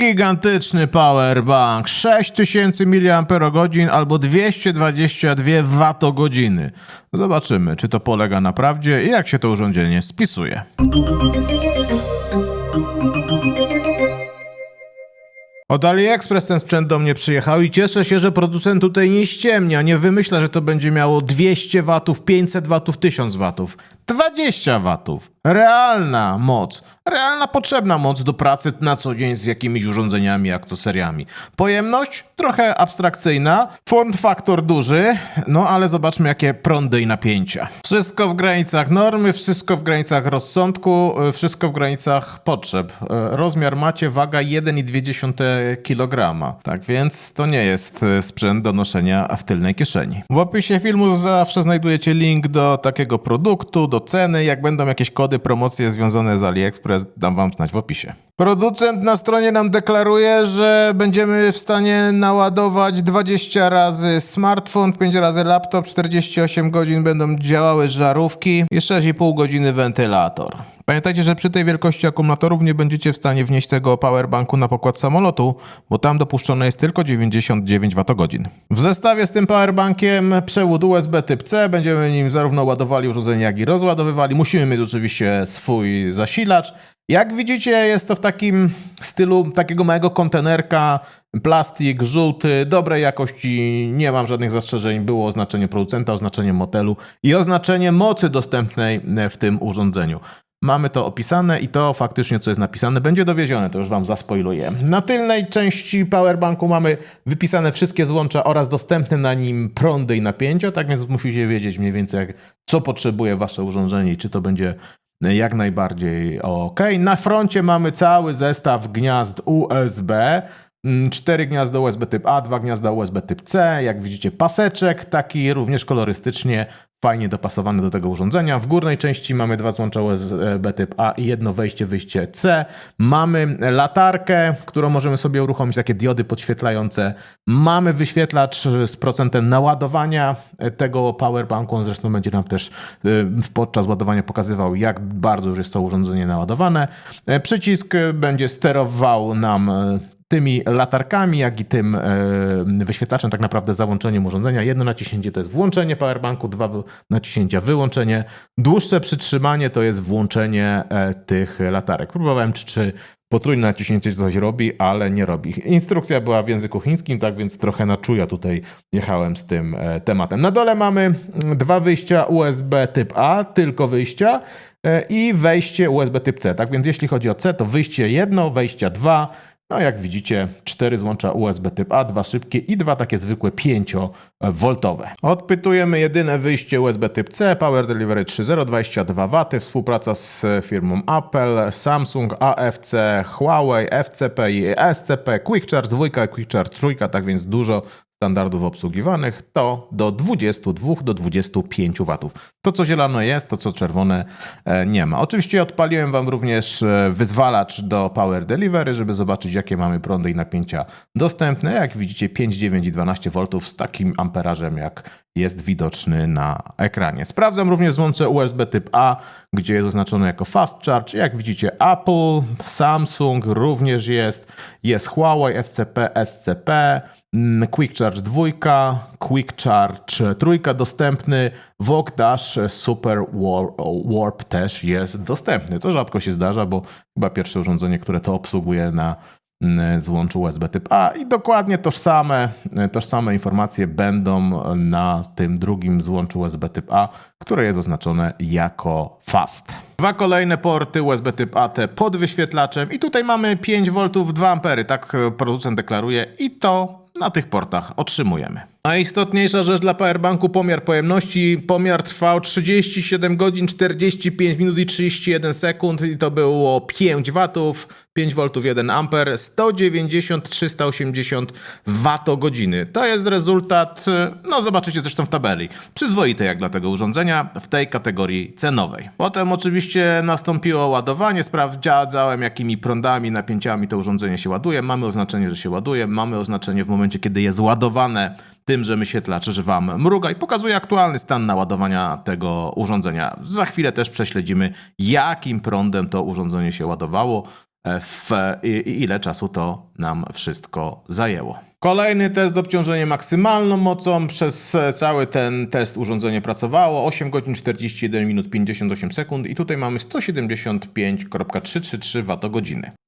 Gigantyczny powerbank 6000 mAh albo 222 Wh. Zobaczymy, czy to polega na prawdzie i jak się to urządzenie spisuje. Od AliExpress ten sprzęt do mnie przyjechał i cieszę się, że producent tutaj nie ściemnia, nie wymyśla, że to będzie miało 200 watów, 500 watów, 1000 watów. 20 watów. Realna moc. Realna potrzebna moc do pracy na co dzień z jakimiś urządzeniami, akcesoriami. Pojemność trochę abstrakcyjna, form factor duży, no ale zobaczmy jakie prądy i napięcia. Wszystko w granicach normy, wszystko w granicach rozsądku, y, wszystko w granicach potrzeb. Y, Rozmiar macie, waga 1,2 kg. Tak więc to nie jest y, sprzęt do noszenia w tylnej kieszeni. W opisie filmu zawsze znajdujecie link do takiego produktu, do ceny. Jak będą jakieś kody, promocje związane z AliExpress, dam wam znać w opisie. Producent na stronie nam deklaruje, że będziemy w stanie naładować 20 razy smartfon, 5 razy laptop, 48 godzin będą działały żarówki i 6,5 godziny wentylator. Pamiętajcie, że przy tej wielkości akumulatorów nie będziecie w stanie wnieść tego powerbanku na pokład samolotu, bo tam dopuszczone jest tylko 99 Wh. W zestawie z tym powerbankiem przewód USB typ C, będziemy nim zarówno ładowali urządzenie, jak i rozładowywali. Musimy mieć oczywiście swój zasilacz. Jak widzicie, jest to w takim stylu takiego małego kontenerka, plastik żółty, dobrej jakości, nie mam żadnych zastrzeżeń. Było oznaczenie producenta, oznaczenie modelu i oznaczenie mocy dostępnej w tym urządzeniu. Mamy to opisane i to faktycznie, co jest napisane, będzie dowiezione, to już Wam zaspoiluję. Na tylnej części powerbanku mamy wypisane wszystkie złącza oraz dostępne na nim prądy i napięcia, tak więc musicie wiedzieć mniej więcej, jak, co potrzebuje Wasze urządzenie i czy to będzie jak najbardziej ok. Na froncie mamy cały zestaw gniazd USB. Mm, Cztery gniazda USB typ A, dwa gniazda USB typ C. Jak widzicie, paseczek taki również kolorystycznie fajnie dopasowany do tego urządzenia. W górnej części mamy dwa złącza USB typ A i jedno wejście, wyjście C. Mamy latarkę, którą możemy sobie uruchomić, takie diody podświetlające. Mamy wyświetlacz z procentem naładowania tego powerbanku. On zresztą będzie nam też y, podczas ładowania pokazywał, jak bardzo już jest to urządzenie naładowane. E, Przycisk będzie sterował nam y, tymi latarkami, jak i tym e, wyświetlaczem, tak naprawdę załączeniem urządzenia. Jedno naciśnięcie to jest włączenie powerbanku, dwa naciśnięcia wyłączenie. Dłuższe przytrzymanie to jest włączenie e, tych latarek. Próbowałem, czy, czy potrójne naciśnięcie coś robi, ale nie robi. Instrukcja była w języku chińskim, tak więc trochę na czuja tutaj jechałem z tym e, tematem. Na dole mamy mm, dwa wyjścia USB typ A, tylko wyjścia i wejście USB typ C. Tak więc jeśli chodzi o C, to wyjście jedno, wejścia dwa, no jak widzicie, cztery złącza USB typ A, dwa szybkie i dwa takie zwykłe 5V. Odpytujemy jedyne wyjście USB typ C, Power Delivery 3.0, 22 W, współpraca z firmą Apple, Samsung, AFC, Huawei, FCP i SCP, Quick Charge 2, Quick Charge 3, tak więc dużo standardów obsługiwanych, to do 22 do 25 W. To, co zielone jest, to, co czerwone e, nie ma. Oczywiście odpaliłem Wam również e, wyzwalacz do Power Delivery, żeby zobaczyć, jakie mamy prądy i napięcia dostępne. Jak widzicie, 5, 9 i 12 V z takim amperażem, jak jest widoczny na ekranie. Sprawdzam również złącze USB typ A, gdzie jest oznaczone jako Fast Charge. Jak widzicie, Apple, Samsung również jest, jest Huawei, FCP, SCP, Quick Charge 2, Quick Charge 3 dostępny, VOOC Dash Super War- Warp też jest dostępny. To rzadko się zdarza, bo chyba pierwsze urządzenie, które to obsługuje na mm, złączu USB typ A i dokładnie tożsame, tożsame informacje będą na tym drugim złączu USB typ A, które jest oznaczone jako fast. Dwa kolejne porty USB typ AT pod wyświetlaczem i tutaj mamy 5 V 2 A, tak e, producent deklaruje i to na tych portach otrzymujemy. Najistotniejsza rzecz dla powerbanku pomiar pojemności. Pomiar trwał 37 godzin, 45 minut i 31 sekund i to było 5 watów, 5 V 1 A, 190 380 Wh. To jest rezultat, no zobaczycie zresztą w tabeli, przyzwoity jak dla tego urządzenia w tej kategorii cenowej. Potem oczywiście nastąpiło ładowanie, sprawdzałem jakimi prądami, napięciami to urządzenie się ładuje. Mamy oznaczenie, że się ładuje, mamy oznaczenie w momencie, kiedy jest ładowane tymże że Wam mruga i pokazuje aktualny stan naładowania tego urządzenia. Za chwilę też prześledzimy, jakim prądem to urządzenie się ładowało. e, w, i ile czasu to nam wszystko zajęło. Kolejny test obciążenie maksymalną mocą. Przez e, cały ten test urządzenie pracowało 8 godzin 41 minut 58 sekund i tutaj mamy 175,333 Wh.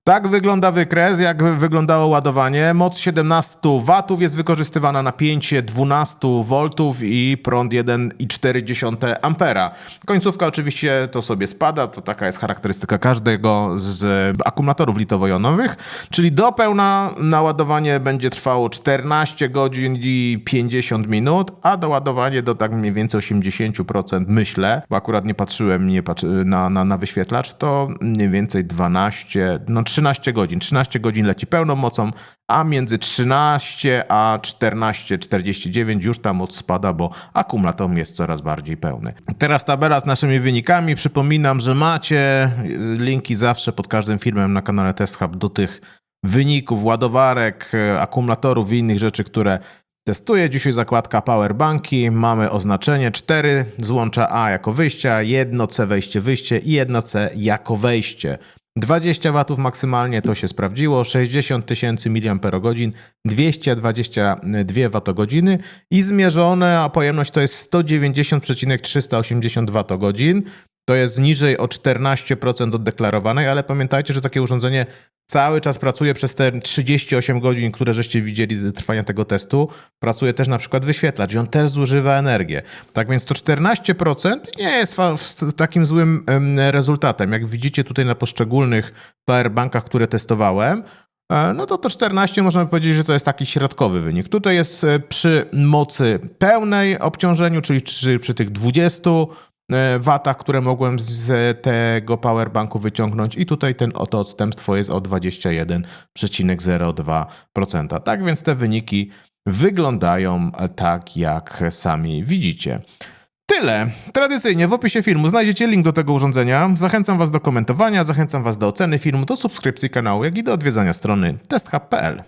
Tak wygląda wykres, jak wyglądało ładowanie. Moc 17 W jest wykorzystywana napięcie 12 V i prąd 1,4 A. Końcówka oczywiście to sobie spada, to taka jest charakterystyka każdego z akumulatorów litowo-jonowych, czyli do pełna naładowanie będzie trwało 14 godzin i 50 minut, a doładowanie do tak mniej więcej 80% myślę, bo akurat nie patrzyłem nie patrzy, na, na, na wyświetlacz, to mniej więcej 12, no 13 godzin. 13 godzin leci pełną mocą, a między 13 a 14,49 już ta moc spada, bo akumulator jest coraz bardziej pełny. Teraz tabela z naszymi wynikami. Przypominam, że macie y, linki zawsze pod każdym filmem na kanale Test Hub do tych wyników, ładowarek, y, akumulatorów i innych rzeczy, które testuję. Dzisiaj zakładka Powerbanki. Mamy oznaczenie 4 złącza A jako wyjścia, 1C wejście wyjście i 1C jako wejście. 20 watów maksymalnie to się sprawdziło, 60 tysięcy mAh, 222 watogodziny i zmierzone, a pojemność to jest 190,380 watogodzin. To jest niżej o 14% od deklarowanej, ale pamiętajcie, że takie urządzenie cały czas pracuje przez te 38 godzin, które żeście widzieli trwania tego testu. Pracuje też na przykład wyświetlacz i on też zużywa energię. Tak więc to 14% nie jest takim złym em, rezultatem. Jak widzicie tutaj na poszczególnych powerbankach, które testowałem, e, no to to 14 można powiedzieć, że to jest taki środkowy wynik. Tutaj jest e, przy mocy pełnej obciążeniu, czyli przy, przy tych 20 e, watach, które mogłem z tego powerbanku wyciągnąć i tutaj ten oto odstępstwo jest o 21,02%. Tak więc te wyniki wyglądają tak, jak sami widzicie. Tyle. Tradycyjnie w opisie filmu znajdziecie link do tego urządzenia. Zachęcam Was do komentowania, zachęcam Was do oceny filmu, do subskrypcji kanału, jak i do odwiedzania strony testhub.pl.